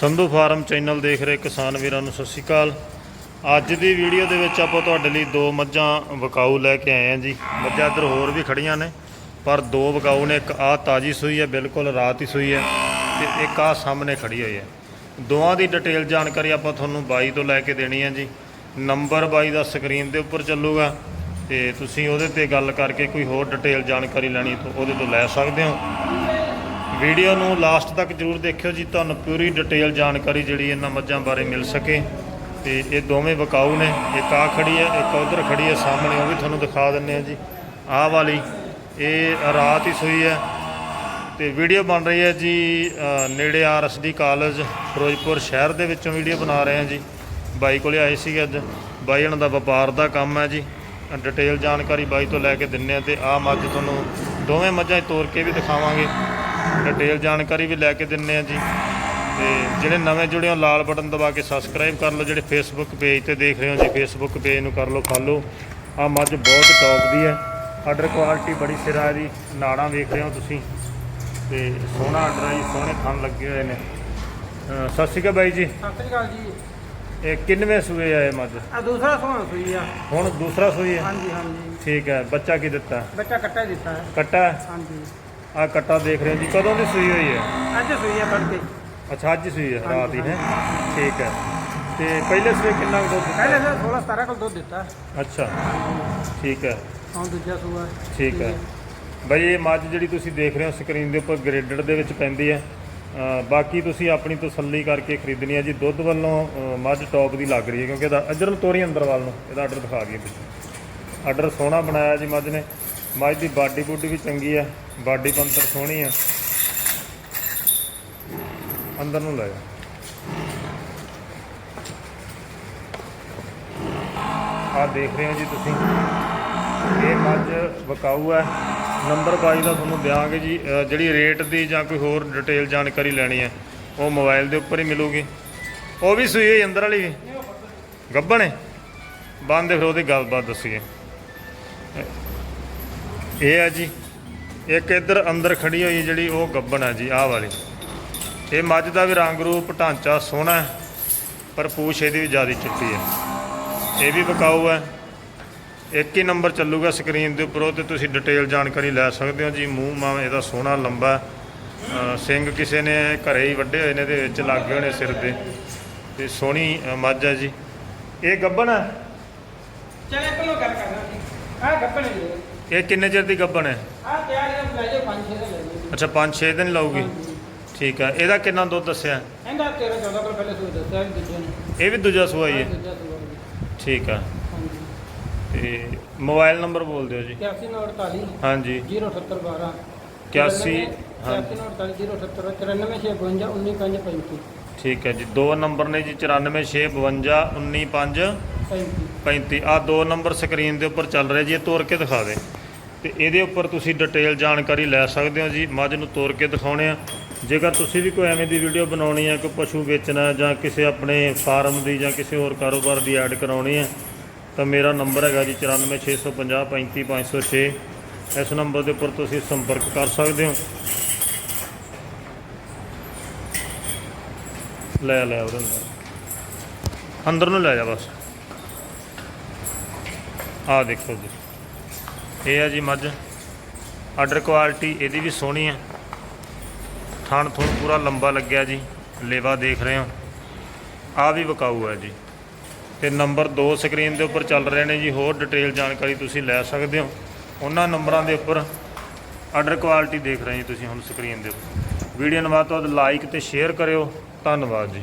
Sandhu farm channel ਦੇਖ ਰਹੇ ਕਿਸਾਨ ਵੀਰਾਂ ਨੂੰ ਸਤਿ ਸ਼੍ਰੀ ਅਕਾਲ। ਅੱਜ ਦੀ ਵੀਡੀਓ ਦੇ ਵਿੱਚ ਆਪਾਂ ਤੁਹਾਡੇ ਲਈ ਦੋ ਮੱਝਾਂ ਵਿਕਾਊ ਲੈ ਕੇ ਆਏ ਹਾਂ ਜੀ। ਮੱਝਾਂ ਇੱਧਰ ਹੋਰ ਵੀ ਖੜੀਆਂ ਨੇ, ਪਰ ਦੋ ਵਕਾਊ ਨੇ, ਇੱਕ ਆਹ ਤਾਜੀ ਸੂਈ ਹੈ, ਬਿਲਕੁਲ ਰਾਤ ਹੀ ਸੂਈ ਹੈ ਤੇ ਇੱਕ ਆਹ ਸਾਹਮਣੇ ਖੜੀ ਹੋਈ ਹੈ। ਦੋਵਾਂ ਦੀ ਡਿਟੇਲ ਜਾਣਕਾਰੀ ਆਪਾਂ ਤੁਹਾਨੂੰ ਬਾਈ ਤੋਂ ਲੈ ਕੇ ਦੇਣੀ ਹੈ ਜੀ। ਨੰਬਰ ਬਾਈ ਦਾ ਸਕਰੀਨ ਦੇ ਉੱਪਰ ਚੱਲੂਗਾ ਤੇ ਤੁਸੀਂ ਉਹਦੇ ਤੇ ਗੱਲ ਕਰਕੇ ਕੋਈ ਹੋਰ ਡਿਟੇਲ ਜਾਣਕਾਰੀ ਲੈਣੀ ਤਾਂ ਉਹਦੇ ਤੋਂ ਲੈ ਸਕਦੇ ਹੋ। ਵੀਡੀਓ ਨੂੰ ਲਾਸਟ ਤੱਕ ਜਰੂਰ ਦੇਖਿਓ ਜੀ ਤੁਹਾਨੂੰ ਪੂਰੀ ਡਿਟੇਲ ਜਾਣਕਾਰੀ ਜਿਹੜੀ ਇਹਨਾਂ ਮੱਝਾਂ ਬਾਰੇ ਮਿਲ ਸਕੇ। ਤੇ ਇਹ ਦੋਵੇਂ ਵਿਕਾਊ ਨੇ ਇੱਕ ਆ ਖੜੀ ਹੈ ਇੱਕ ਉਧਰ ਖੜੀ ਹੈ ਸਾਹਮਣੇ ਉਹ ਵੀ ਤੁਹਾਨੂੰ ਦਿਖਾ ਦਿੰਨੇ ਆ ਜੀ। ਆਹ ਵਾਲੀ ਇਹ ਰਾਤ ਹੀ ਸੂਈ ਹੈ। ਤੇ ਵੀਡੀਓ ਬਣ ਰਹੀ ਹੈ ਜੀ ਅ, ਨੇੜੇ ਆਰਐਸਡੀ ਕਾਲਜ ਫਿਰੋਜ਼ਪੁਰ ਸ਼ਹਿਰ ਦੇ ਵਿੱਚੋਂ ਵੀਡੀਓ ਬਣਾ ਰਹੇ ਹਾਂ ਜੀ। ਬਾਈ ਕੋਲੇ ਆਏ ਸੀਗੇ ਅੱਜ। ਬਾਈ ਇਹਨਾਂ ਦਾ ਵਪਾਰ ਦਾ ਕੰਮ ਹੈ ਜੀ। ਡਿਟੇਲ ਜਾਣਕਾਰੀ ਬਾਈ ਤੋਂ ਲੈ ਕੇ ਦਿੰਨੇ ਆ ਤੇ ਆਹ ਮੱਝ ਤੁਹਾਨੂੰ ਦੋਵੇਂ ਮੱਝਾਂ ਤੋਰ ਕੇ ਵੀ ਦਿਖਾਵਾਂਗੇ। ਡਿਟੇਲ ਜਾਣਕਾਰੀ ਵੀ ਲੈ ਕੇ ਦਿੰਨੇ ਆ ਜੀ। ਤੇ ਜਿਹੜੇ ਨਵੇਂ ਜੁੜੇ ਹੋ ਲਾਲ ਬਟਨ ਦਬਾ ਕੇ ਸਬਸਕ੍ਰਾਈਬ ਕਰ ਲਓ। ਜਿਹੜੇ ਫੇਸਬੁੱਕ ਪੇਜ ਤੇ ਦੇਖ ਰਹੇ ਹੋ ਜੀ ਫੇਸਬੁੱਕ ਪੇਜ ਨੂੰ ਕਰ ਲਓ ਫਾਲੋ ਆਹ ਮੱਝ ਬਹੁਤ ਟੌਪ ਦੀ ਹੈ। ਆਰਡਰ ਕੁਆਲਿਟੀ ਬੜੀ ਸਿਰਾ ਹੈ ਜੀ। ਨਾੜਾਂ ਵੇਖ ਰਹੇ ਹੋ ਤੁਸੀਂ। ਤੇ ਸੋਹਣਾ ਆਰਡਰ ਹੈ ਜੀ ਸੋਹਣੇ ਥਣ ਲੱਗੇ ਹੋਏ ਨੇ। ਅਹ ਸਤਿ ਸ਼੍ਰੀ ਅਕਾਲ ਬਾਈ ਜੀ। ਸਤਿ ਸ੍ਰੀ ਅਕਾਲ ਜੀ। ਇਹ ਕਿੰਨਵੇਂ ਸੂਏ ਆ ਇਹ ਮੱਝ? ਆ ਦੂਸਰਾ ਸੋਹਣਾ ਸੂਈ ਆ। ਹੁਣ ਦੂਸਰਾ ਸੂਈ ਹੈ? ਹਾਂਜੀ ਹਾਂਜੀ। ਠੀਕ ਹੈ। ਬੱਚਾ ਕੀ ਦਿੱਤਾ? ਬੱਚਾ ਕੱਟਾ ਦਿੱਤਾ ਹੈ। ਕੱਟਾ ਹਾਂਜੀ। ਆ ਕੱਟਾ ਦੇਖ ਰਹੇ ਹੋ ਜੀ ਕਦੋਂ ਦੀ ਸੂਈ ਹੋਈ ਹੈ? ਅੱਜ ਸੂਈ ਆ ਫੜ ਕੇ। ਅੱਛਾ ਅੱਜ ਹੀ ਸੂਈ ਹੈ ਰਾਤ ਹੀ ਹੈ। ਠੀਕ ਹੈ। ਤੇ ਪਹਿਲੇ ਸੂਏ ਕਿੰਨਾ ਕੁ ਦੁੱਧ ਦਿੱਤਾ? ਪਹਿਲੇ ਤਾਂ 16 17 ਕਿਲੋ ਦੁੱਧ ਦਿੱਤਾ। ਅੱਛਾ ਠੀਕ ਹੈ। ਹੁਣ ਦੂਜਾ ਸੂਆ। ਠੀਕ ਹੈ। ਬਈ ਇਹ ਮੱਝ ਜਿਹੜੀ ਤੁਸੀਂ ਦੇਖ ਰਹੇ ਹੋ ਸਕਰੀਨ ਦੇ ਉੱਪਰ ਗ੍ਰੇਡਡ ਦੇ ਵਿੱਚ ਪੈਂਦੀ ਹੈ। ਅ, ਬਾਕੀ ਤੁਸੀਂ ਆਪਣੀ ਤਸੱਲੀ ਕਰਕੇ ਖਰੀਦਣੀ ਹੈ ਜੀ। ਦੁੱਧ ਵੱਲੋਂ ਅ, ਮੱਝ ਟੌਪ ਦੀ ਲੱਗ ਰਹੀ ਹੈ ਕਿਉਂਕਿ ਇਹਦਾ ਨੂੰ ਤੋਰੀ ਅੰਦਰ ਵੱਲ ਨੂੰ ਇਹਦਾ ਆਰਡਰ ਦਿਖਾ ਦਈਏ ਪਿੱਛੇ ਆਰਡਰ ਸੋਹਣਾ ਬਣਾਇਆ ਜੀ ਮੱਝ ਨੇ। ਮੱਝ ਦੀ ਬਾਡੀ ਬੁੱਡੀ ਵੀ ਚੰਗੀ ਹੈ ਬਾਡੀ ਬੰਤਰ ਸੋਹਣੀ ਆ। ਅੰਦਰ ਨੂੰ ਲੈ ਜਾ। ਆ ਦੇਖ ਰਹੇ ਹੋ ਜੀ ਤੁਸੀਂ। ਇਹ ਮੱਝ ਵਿਕਾਊ ਹੈ ਨੰਬਰ 22 ਦਾ ਤੁਹਾਨੂੰ ਦਿਆਂਗੇ ਜੀ। ਜਿਹੜੀ ਰੇਟ ਦੀ ਜਾਂ ਕੋਈ ਹੋਰ ਡਿਟੇਲ ਜਾਣਕਾਰੀ ਲੈਣੀ ਹੈ ਉਹ ਮੋਬਾਈਲ ਦੇ ਉੱਪਰ ਹੀ ਮਿਲੂਗੀ। ਉਹ ਵੀ ਸੂਈ ਹੋਈ ਅੰਦਰ ਵਾਲੀ ਵੀ? ਗੱਬਣ ਹੈ ਬੰਦ ਫਿਰ ਉਹਦੀ ਗੱਲਬਾਤ ਦੱਸੀਏ। ਇਹ ਹੈ ਜੀ। ਇੱਕ ਇੱਧਰ ਅੰਦਰ ਖੜੀ ਹੋਈ ਜਿਹੜੀ ਉਹ ਗੱਬਣ ਹੈ ਜੀ, ਆਹ ਵਾਲੀ। ਇਹ ਮੱਝ ਦਾ ਵੀ ਰੰਗ ਰੂਪ ਢਾਂਚਾ ਸੋਹਣਾ ਪਰ ਪੂਛ ਇਹਦੀ ਵੀ ਜ਼ਿਆਦਾ ਚਿੱਟੀ ਹੈ। ਇਹ ਵੀ ਬਕਾਊ ਹੈ। ਇੱਕ ਹੀ ਨੰਬਰ ਚੱਲੂਗਾ ਸਕਰੀਨ ਦੇ ਉੱਪਰ, ਉਹ ਤੇ ਤੁਸੀਂ ਡਿਟੇਲ ਜਾਣਕਾਰੀ ਲੈ ਸਕਦੇ ਹੋ ਜੀ। ਮੂੰਹ ਮਾਂ ਇਹਦਾ ਸੋਹਣਾ, ਲੰਬਾ ਸਿੰਘ ਕਿਸੇ ਨੇ ਘਰੇ ਹੀ ਵੱਡੇ ਹੋਏ ਨੇ ਦੇ ਵਿੱਚ ਲੱਗੇ ਹੋਏ ਨੇ ਸਿਰ ਦੇ। ਤੇ ਸੋਹਣੀ ਮੱਝ ਹੈ ਜੀ। ਇਹ ਗੱਬਣ ਹੈ? ਚਲੇ ਕੋਲੋਂ ਗੱਲ ਕਰਨਾ ਆ ਗੱਪਣ ਜੀ। ਇਹ ਕਿੰਨੇ ਚਿਰ ਦੀ ਗੱਬਣ ਹੈ? ਆ ਤਿਆਰ ਇਹ ਲੈ ਜਾਓ ਪੰਜ ਛੇ ਦਾ ਲੈ ਜਾਓ। ਅੱਛਾ 5-6 ਦਿਨ ਲਾਊਗੀ ਹਾਂਜੀ। ਠੀਕ ਹੈ ਇਹਦਾ ਕਿੰਨਾ ਦੁੱਧ ਦੱਸਿਆ? ਇਹਦਾ 13 14 ਕਿਲੋ ਪਹਿਲੇ ਸੂਈ ਦੱਸਿਆ ਵੀ ਦੂਜੇ ਨੇ। ਇਹ ਵੀ ਦੂਜਾ ਸੂਆ ਹੀ ਆਹ ਹੈ। ਠੀਕ ਹੈ ਤੇ ਮੋਬਾਈਲ ਨੰਬਰ ਬੋਲ ਦਿਓ ਜੀ। 8148 ਹਾਂਜੀ। 07812 81 ਹਾਂ 8148 078 1955 ਠੀਕ ਹੈ ਜੀ। ਦੋ ਨੰਬਰ ਨੇ ਜੀ 94651955 35 ਆ ਦੋ ਨੰਬਰ ਸਕਰੀਨ ਦੇ ਉੱਪਰ ਚੱਲ ਰਿਹਾ ਜੀ ਇਹ ਤੋੜ ਕੇ ਦਿਖਾ ਦੇ। ਤੇ ਇਹਦੇ ਉੱਪਰ ਤੁਸੀਂ ਡਿਟੇਲ ਜਾਣਕਾਰੀ ਲੈ ਸਕਦੇ ਹੋ ਜੀ, ਮੱਝ ਨੂੰ ਤੋੜ ਕੇ ਦਿਖਾਉਣੇ ਆ। ਜੇਕਰ ਤੁਸੀਂ ਵੀ ਕੋਈ ਐਵੇਂ ਦੀ ਵੀਡੀਓ ਬਣਾਉਣੀ ਹੈ ਕੋਈ ਪਸ਼ੂ ਵੇਚਣਾ ਜਾਂ ਕਿਸੇ ਆਪਣੇ ਫਾਰਮ ਦੀ ਜਾਂ ਕਿਸੇ ਹੋਰ ਕਾਰੋਬਾਰ ਦੀ ਐਡ ਕਰਾਉਣੀ ਹੈ ਤਾਂ ਮੇਰਾ ਨੰਬਰ ਹੈਗਾ ਜੀ 9465 35506 ਇਸ ਨੰਬਰ ਦੇ ਉੱਪਰ ਤੁਸੀਂ ਸੰਪਰਕ ਕਰ ਸਕਦੇ ਹੋ। ਲੈ ਲੈ ਉਹਦੇ ਅੰਦਰ ਅੰਦਰ ਨੂੰ ਲੈ ਜਾ ਬਸ। ਆਹ ਦੇਖੋ ਜੀ। ਇਹ ਹੈ ਜੀ ਮੱਝ। ਆਰਡਰ ਕੁਆਲਿਟੀ ਇਹਦੀ ਵੀ ਸੋਹਣੀ ਹੈ ਥਣ ਥੁਣ ਪੂਰਾ ਲੰਬਾ ਲੱਗਿਆ ਜੀ। ਲੇਵਾ ਦੇਖ ਰਹੇ ਹੋ। ਆ ਵੀ ਵਿਕਾਊ ਹੈ ਜੀ। ਤੇ ਨੰਬਰ 2 ਸਕਰੀਨ ਦੇ ਉੱਪਰ ਚੱਲ ਰਹੇ ਨੇ ਜੀ। ਹੋਰ ਡਿਟੇਲ ਜਾਣਕਾਰੀ ਤੁਸੀਂ ਲੈ ਸਕਦੇ ਹੋ। ਉਹਨਾਂ ਨੰਬਰਾਂ ਦੇ ਉੱਪਰ ਆਰਡਰ ਕੁਆਲਿਟੀ ਦੇਖ ਰਹੇ ਜੀ ਤੁਸੀਂ ਹੁਣ ਸਕਰੀਨ ਦੇ ਉੱਪਰ। ਵੀਡੀਓ ਨੂੰ ਵੱਧ ਤੋਂ ਵੱਧ ਲਾਈਕ ਤੇ ਸ਼ੇਅਰ ਕਰਿਓ। ਧੰਨਵਾਦ ਜੀ।